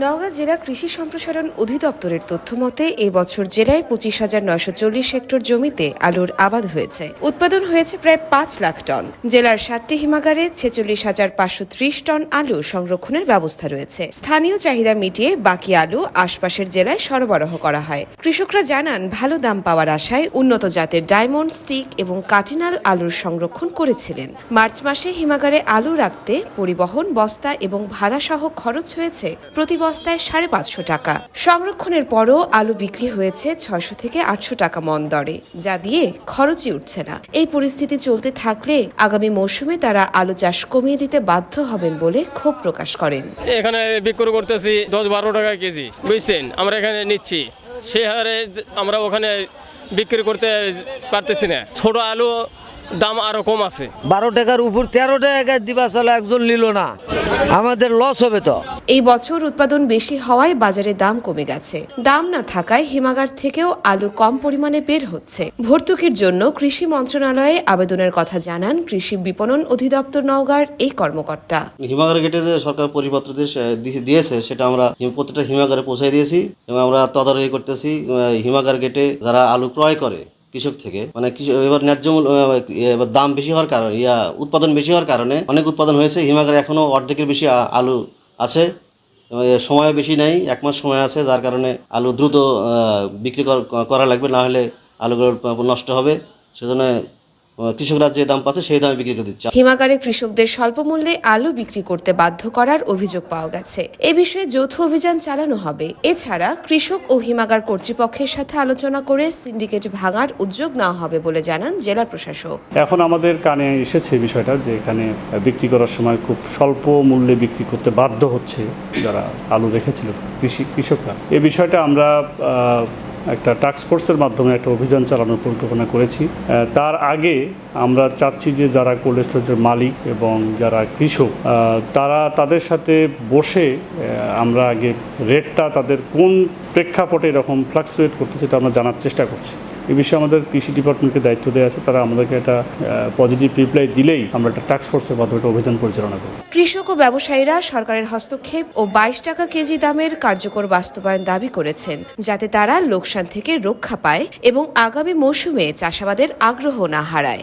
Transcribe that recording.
নওগাঁ জেলা কৃষি সম্প্রসারণ অধিদপ্তরের তথ্য মতে এবছর জেলায় পঁচিশ হাজার নয়শো চল্লিশ হেক্টর জমিতে আলুর আবাদ হয়েছে। উৎপাদন হয়েছে প্রায় পাঁচ লাখ টন। জেলার ষাটটি হিমাগারে ছেচল্লিশ হাজার পাঁচশো ত্রিশ টন আলু সংরক্ষণের ব্যবস্থা রয়েছে। স্থানীয় চাহিদা মিটিয়ে বাকি আলু আশপাশের জেলায় সরবরাহ করা হয়। কৃষকরা জানান, ভালো দাম পাওয়ার আশায় উন্নত জাতের ডায়মন্ড, স্টিক এবং কাটিনাল আলুর সংরক্ষণ করেছিলেন। মার্চ মাসে হিমাগারে আলু রাখতে, পরিবহন, বস্তা এবং ভাড়া সহ খরচ হয়েছে প্রতি বস্তায় সাড়ে পাঁচশো টাকা। সংরক্ষণের পরও আলু বিক্রি হয়েছে ছয়শো থেকে আটশো টাকা মন দরে, যা দিয়ে খরচই উঠছে না। এই পরিস্থিতি চলতে থাকলে আগামী মৌসুমে তারা আলু চাষ কমিয়ে দিতে বাধ্য হবেন বলে ক্ষোভ প্রকাশ করেন। এখানে বিক্রি করতেছি দশ বারো টাকা কেজি, বুঝছেন? আমরা এখানে নিচ্ছি। সে হারে আমরা ওখানে বিক্রি করতে পারতেছি না। ছোট আলু দাম আরও কম আছে। বারো টাকার উপর তেরো টাকা দিবা চলে একজন নিল না। আমাদের লস হবে তো। এই বছর উৎপাদন বেশি হওয়ায় বাজারে দাম কমে গেছে। দাম না থাকায় হিমাগার থেকেও আলু কম পরিমাণে বের হচ্ছে। ভর্তুকির জন্য কৃষি মন্ত্রণালয়ে আবেদনের কথা জানান কৃষি বিপণন অধিদপ্তর নওগাঁর এই কর্মকর্তা। হিমাগার গেটে যে সরকার পরিপত্র দিয়েছে সেটা আমরা প্রত্যেকটা হিমাগারে পৌঁছাই দিয়েছি এবং আমরা তদারকি করতেছি আহ, হিমাগার গেটে যারা আলু ক্রয় করে কৃষক থেকে। মানে এবার ন্যায্য এবার দাম বেশি হওয়ার কারণে, ইয়া, উৎপাদন বেশি হওয়ার কারণে অনেক উৎপাদন হয়েছে। হিমাগারে এখনও অর্ধেকের বেশি আলু আছে। সময় বেশি নেই, এক মাস সময় আছে, যার কারণে আলু দ্রুত বিক্রি কর- লাগবে, না হলে আলুগুলো নষ্ট হবে। সেজন্য কৃষকরা যে দাম পাচ্ছে সেই দামে বিক্রি করে দিচ্ছে। হিমাগারে কৃষকদের স্বল্প মূল্যে আলু বিক্রি করতে বাধ্য করার অভিযোগ পাওয়া গেছে। এ বিষয়ে যৌথ অভিযান চালানো হবে। এছাড়া কৃষক ও হিমাগার কর্তৃপক্ষের সাথে আলোচনা করে সিন্ডিকেট ভাঙার উদ্যোগ নেওয়া হবে বলে জানান জেলা প্রশাসক। এখন আমাদের কানে এসেছে বিষয়টা যে এখানে বিক্রি করার সময় খুব স্বল্প মূল্যে বিক্রি করতে বাধ্য হচ্ছে যারা আলু রেখেছিল কৃষি কৃষকরা। এ বিষয়টা আমরা আহ, একটা ফোর্সের মাধ্যমে একটা অভিযান চালানোর পরিকল্পনা করেছি। তার আগে আমরা চাচ্ছি যে যারা কোল্ড স্টোরেজের মালিক এবং যারা কৃষক তারা তাদের সাথে বসে আমরা আগে রেটটা তাদের কোন প্রেক্ষাপটে এরকম ফ্লাকচুয়েট করতে সেটা আমরা জানার চেষ্টা করছি। এ বিষয়ে আমাদের কৃষি ডিপার্টমেন্টকে দায়িত্ব দেওয়া আছে। তারা আমাদেরকে একটা পজিটিভ রিপ্লাই দিলেই আমরা একটা টাস্ক ফোর্সের মাধ্যমে অভিযান পরিচালনা করব। কৃষক ও ব্যবসায়ীরা সরকারের হস্তক্ষেপ ও বাইশ টাকা কেজি দামের কার্যকর বাস্তবায়ন দাবি করেছেন, যাতে তারা লোকসান থেকে রক্ষা পায় এবং আগামী মৌসুমে চাষাবাদের আগ্রহ না হারায়।